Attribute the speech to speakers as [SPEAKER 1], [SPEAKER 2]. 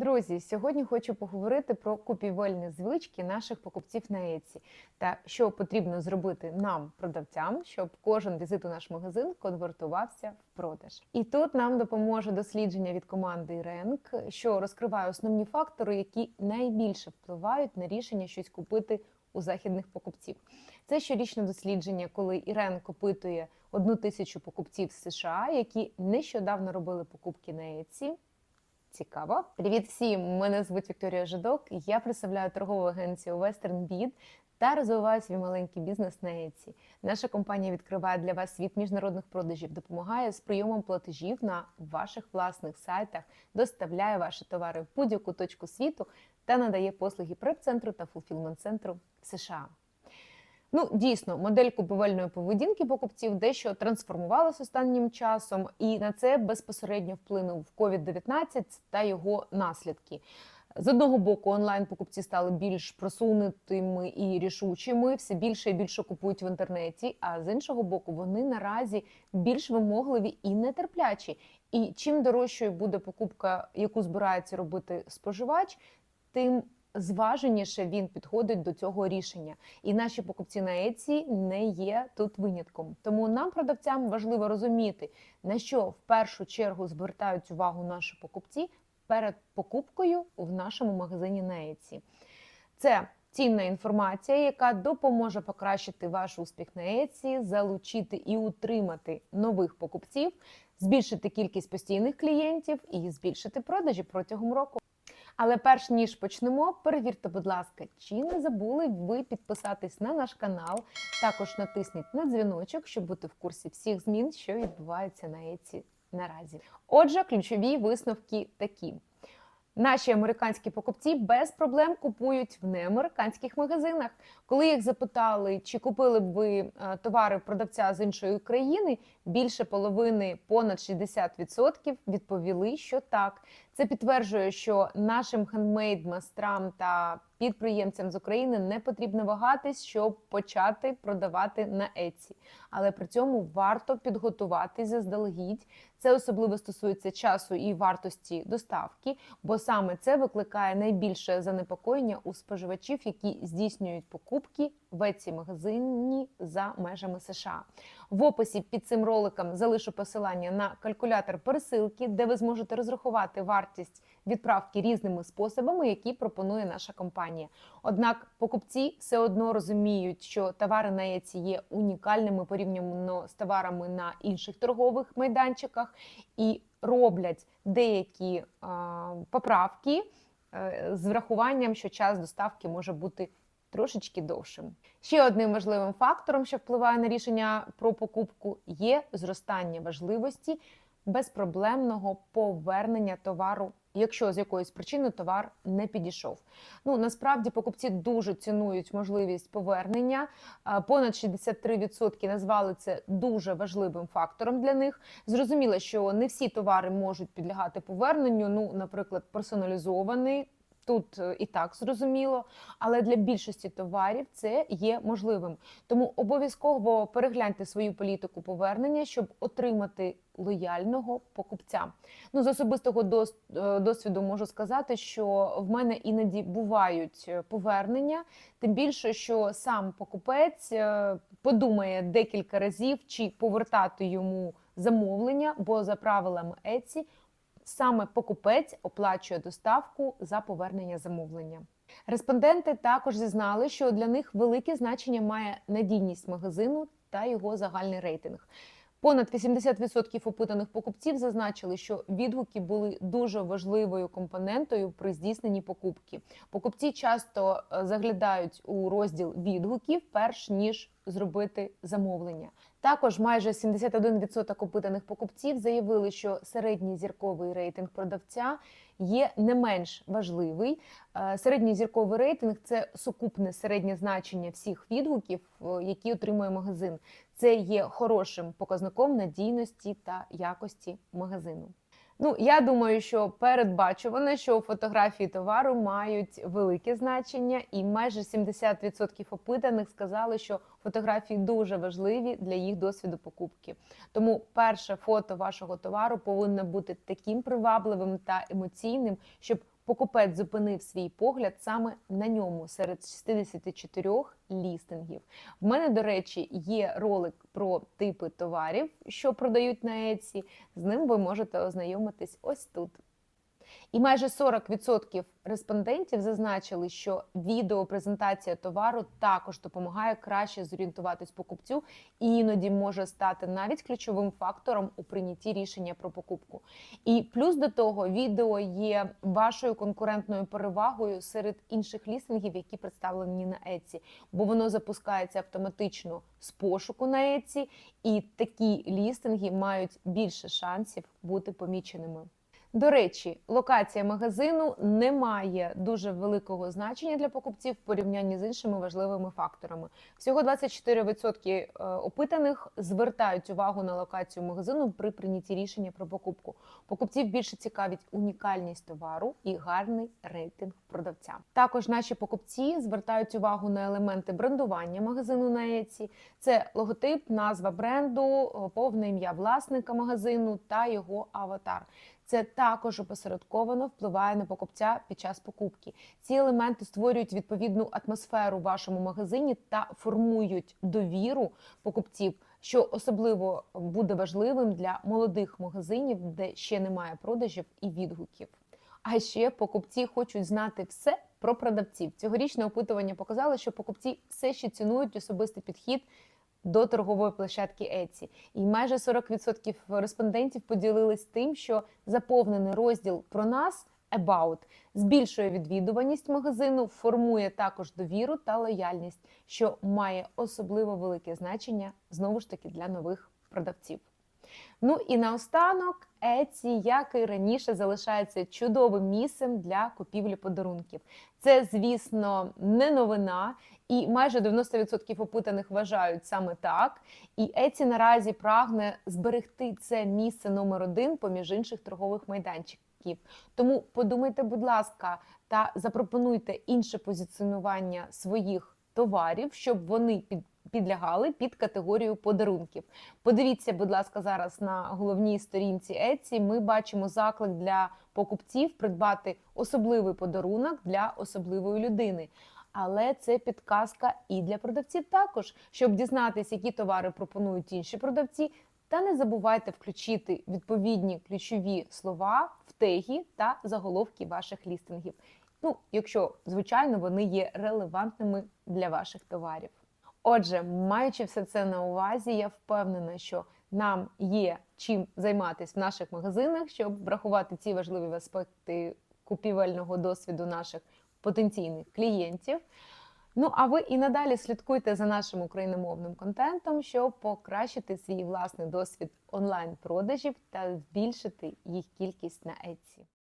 [SPEAKER 1] Друзі, сьогодні хочу поговорити про купівельні звички наших покупців на Etsy та що потрібно зробити нам, продавцям, щоб кожен візит у наш магазин конвертувався в продаж. І тут нам допоможе дослідження від команди Ренк, що розкриває основні фактори, які найбільше впливають на рішення щось купити у західних покупців. Це щорічне дослідження, коли Ірен опитує одну тисячу покупців США, які нещодавно робили покупки на Etsy. Цікаво. Привіт всім! Мене звуть Вікторія Жидок. Я представляю торгову агенцію Western Bid та розвиваю свій маленький бізнес на Etsy. Наша компанія відкриває для вас світ міжнародних продажів, допомагає з прийомом платежів на ваших власних сайтах, доставляє ваші товари в будь-яку точку світу та надає послуги преп-центру та фулфілмент-центру в США. Ну, дійсно, модель купівельної поведінки покупців дещо трансформувалася останнім часом, і на це безпосередньо вплинув COVID-19 та його наслідки. З одного боку, онлайн покупці стали більш просунутими і рішучими, все більше і більше купують в інтернеті. А з іншого боку, вони наразі більш вимогливі і нетерплячі. І чим дорожчою буде покупка, яку збирається робити споживач, тим зваженіше він підходить до цього рішення. І наші покупці на Etsy не є тут винятком. Тому нам, продавцям, важливо розуміти, на що в першу чергу звертають увагу наші покупці перед покупкою в нашому магазині на Etsy. Це цінна інформація, яка допоможе покращити ваш успіх на Etsy, залучити і утримати нових покупців, збільшити кількість постійних клієнтів і збільшити продажі протягом року. Але перш ніж почнемо, перевірте, будь ласка, чи не забули ви підписатись на наш канал. Також натисніть на дзвіночок, щоб бути в курсі всіх змін, що відбуваються на Еці наразі. Отже, ключові висновки такі. Наші американські покупці без проблем купують в неамериканських магазинах. Коли їх запитали, чи купили б ви е, товари продавця з іншої країни, більше половини, понад 60% відповіли, що так. Це підтверджує, що нашим хендмейд-майстрам та підприємцям з України не потрібно вагатись, щоб почати продавати на Etsy. Але при цьому варто підготуватись заздалегідь. Це особливо стосується часу і вартості доставки, бо саме це викликає найбільше занепокоєння у споживачів, які здійснюють покупки в Etsy магазині за межами США. В описі під цим роликом залишу посилання на калькулятор пересилки, де ви зможете розрахувати вартість відправки різними способами, які пропонує наша компанія. Однак покупці все одно розуміють, що товари на Etsy є унікальними порівняно з товарами на інших торгових майданчиках і роблять деякі а, поправки е, з врахуванням, що час доставки може бути трошечки довшим. Ще одним важливим фактором, що впливає на рішення про покупку, є зростання важливості безпроблемного повернення товару. Якщо з якоїсь причини товар не підійшов, ну насправді покупці дуже цінують можливість повернення. Понад 63% назвали це дуже важливим фактором для них. Зрозуміло, що не всі товари можуть підлягати поверненню. Ну, наприклад, персоналізований тут е, і так зрозуміло, але для більшості товарів це є можливим. Тому обов'язково перегляньте свою політику повернення, щоб отримати лояльного покупця. Ну, з особистого е, досвіду можу сказати, що в мене іноді бувають е, повернення, тим більше, що сам покупець подумає декілька разів, чи повертати йому замовлення, бо за правилами Etsy саме покупець оплачує доставку за повернення замовлення. Респонденти також зізнали, що для них велике значення має надійність магазину та його загальний рейтинг. Понад 80% опитаних покупців зазначили, що відгуки були дуже важливою компонентою при здійсненні покупки. Покупці часто е, заглядають у розділ відгуків, перш ніж зробити замовлення. Також майже 71% опитаних покупців заявили, що середній зірковий рейтинг продавця є не менш важливий. Е, середній зірковий рейтинг це сукупне середнє значення всіх відгуків, е, які отримує магазин. Це є хорошим показником надійності та якості магазину. Ну, я думаю, що передбачувано, що фотографії товару мають велике значення, і майже 70% опитаних сказали, що фотографії дуже важливі для їх досвіду покупки. Тому перше фото вашого товару повинно бути таким привабливим та емоційним, щоб покупець зупинив свій погляд саме на ньому серед 64 лістингів. В мене, до речі, є ролик про типи товарів, що продають на Etsy. З ним ви можете ознайомитись ось тут. І майже 40% респондентів зазначили, що відеопрезентація товару також допомагає краще зорієнтуватись покупцю і іноді може стати навіть ключовим фактором у прийнятті рішення про покупку. І плюс до того, відео є вашою конкурентною перевагою серед інших лістингів, які представлені на Etsy, бо воно запускається автоматично з пошуку на Etsy, і такі лістинги мають більше шансів бути поміченими. До речі, локація магазину не має дуже великого значення для покупців в порівнянні з іншими важливими факторами. Всього 24% е, опитаних звертають увагу на локацію магазину при прийнятті рішення про покупку. Покупців більше цікавить унікальність товару і гарний рейтинг продавця. Також наші покупці звертають увагу на елементи брендування магазину на Etsy. Це логотип, назва бренду, повне ім'я власника магазину та його аватар. Це також опосередковано впливає на покупця під час покупки. Ці елементи створюють відповідну атмосферу в вашому магазині та формують довіру покупців, що особливо буде важливим для молодих магазинів, де ще немає продажів і відгуків. А ще покупці хочуть знати все про продавців. Цьогорічне опитування показало, що покупці все ще цінують особистий підхід до торгової площадки Etsy. І майже 40% респондентів поділились тим, що заповнений розділ про нас About збільшує відвідуваність магазину, формує також довіру та лояльність, що має особливо велике значення знову ж таки для нових продавців. Ну і наостанок, Etsy, як і раніше, залишається чудовим місцем для купівлі подарунків. Це, звісно, не новина, і майже 90% опитаних вважають саме так. І Etsy наразі прагне зберегти це місце номер один поміж інших торгових майданчиків. Тому подумайте, будь ласка, та запропонуйте інше позиціонування своїх товарів, щоб вони під підлягали під категорію подарунків. Подивіться, будь ласка, зараз на головній сторінці Etsy Ми бачимо заклик для покупців придбати особливий подарунок для особливої людини. Але це підказка і для продавців також, щоб дізнатися, які товари пропонують інші продавці. Та не забувайте включити відповідні ключові слова в теги та заголовки ваших лістингів. Ну, якщо звичайно вони є релевантними для ваших товарів. Отже, маючи все це на увазі, я впевнена, що нам є чим займатися в наших магазинах, щоб врахувати ці важливі аспекти купівельного досвіду наших потенційних клієнтів. Ну, а ви і надалі слідкуйте за нашим україномовним контентом, щоб покращити свій власний досвід онлайн-продажів та збільшити їх кількість на Etsy.